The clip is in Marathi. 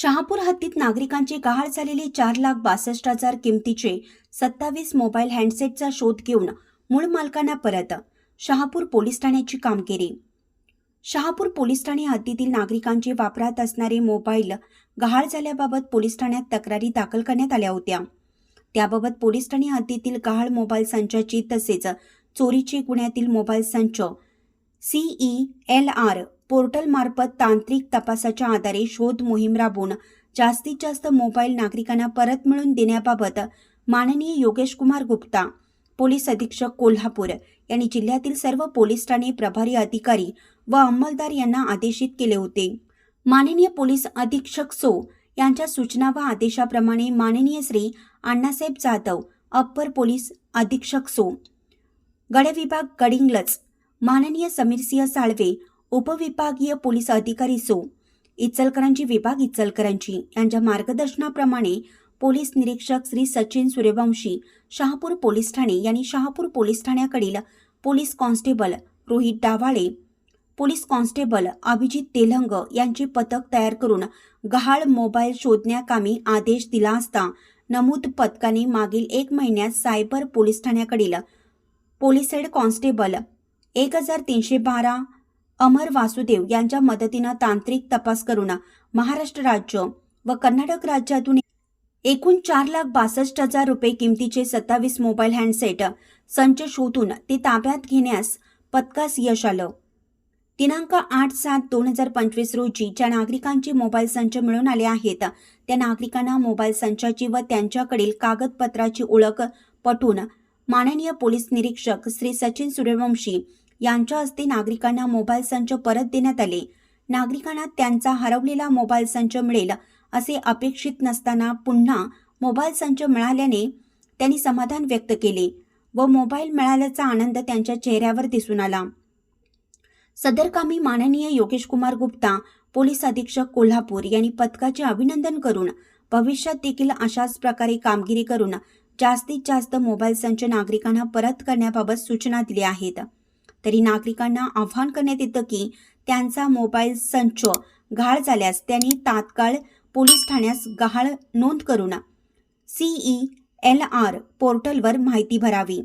शहापूर हद्दीत नागरिकांची गहाळ झालेली चार लाख बासष्ट हजार किमतीचे सत्तावीस मोबाईल हँडसेटचा शोध घेऊन मूळ मालकांना परत शहापूर पोलीस ठाण्याची कामगिरी. शहापूर पोलीस ठाणे हद्दीतील नागरिकांचे वापरात असणारे मोबाईल गहाळ झाल्याबाबत पोलीस ठाण्यात तक्रारी दाखल करण्यात आल्या होत्या. त्याबाबत पोलीस ठाणे हद्दीतील गहाळ मोबाईल संचाची तसेच चोरीचे गुन्ह्यातील मोबाईल संच सीई एल आर पोर्टलमार्फत तांत्रिक तपासाच्या आधारे शोध मोहीम राबवून जास्तीत जास्त मोबाईल नागरिकांना परत मिळवून देण्याबाबत माननीय योगेश कुमार गुप्ता पोलीस अधीक्षक कोल्हापूर यांनी जिल्ह्यातील सर्व पोलीस ठाणे प्रभारी अधिकारी व अंमलदार यांना आदेशित केले होते. माननीय पोलीस अधीक्षक सो यांच्या सूचना व आदेशाप्रमाणे माननीय श्री अण्णासाहेब जाधव अप्पर पोलीस अधीक्षक सो. गडविभाग गडिंगलच माननीय समीरसिंह साळवे उपविभागीय पोलीस अधिकारी सो. इचलकरांची विभाग इचलकरांची यांच्या मार्गदर्शनाप्रमाणे पोलीस निरीक्षक श्री सचिन सूर्यवंशी शहापूर पोलीस ठाणे यांनी Shahapur police ठाण्याकडील police constable Rohit Dawale police constable Abhijit Telang यांचे पथक तयार करून गहाळ मोबाईल शोधण्याकामी आदेश दिला असता नमूद पथकाने मागील एक महिन्यात सायबर पोलीस ठाण्याकडील पोलीस हेड कॉन्स्टेबल एक हजार तीनशे बारा अमर वासुदेव यांच्या मदतीनं तांत्रिक तपास करून महाराष्ट्र राज्य व कर्नाटक राज्यातून एकूण चार लाख बासष्ट हजार रुपये किमतीचे सत्तावीस मोबाईल हँडसेट संच शोधून ते ताब्यात घेण्यास पथकास यश आलं. दिनांक आठ सात दोन हजार पंचवीस रोजी ज्या नागरिकांचे मोबाईल संच मिळून आले आहेत त्या नागरिकांना मोबाईल संचाची व त्यांच्याकडील कागदपत्राची ओळख पटवून माननीय पोलीस निरीक्षक श्री सचिन सूर्यवंशी यांच्या हस्ते नागरिकांना मोबाईल संच परत देण्यात आले. नागरिकांना त्यांचा हरवलेला मोबाईल संच मिळेल असे अपेक्षित नसताना पुन्हा मोबाईल संच मिळाल्याने त्यांनी समाधान व्यक्त केले व मोबाईल मिळाल्याचा आनंद त्यांच्या चेहऱ्यावर दिसून आला. सदर कामी माननीय योगेश कुमार गुप्ता पोलीस अधीक्षक कोल्हापूर यांनी पथकाचे अभिनंदन करून भविष्यात देखील अशाच प्रकारे कामगिरी करून जास्तीत जास्त मोबाईल संच नागरिकांना परत करण्याबाबत सूचना दिल्या आहेत. तरी नागरिकांना आव्हान करण्यात येतं की त्यांचा मोबाईल संच घाळ झाल्यास त्यांनी तात्काळ पोलीस ठाण्यास गहाळ नोंद करून सीई एल आर पोर्टलवर माहिती भरावी.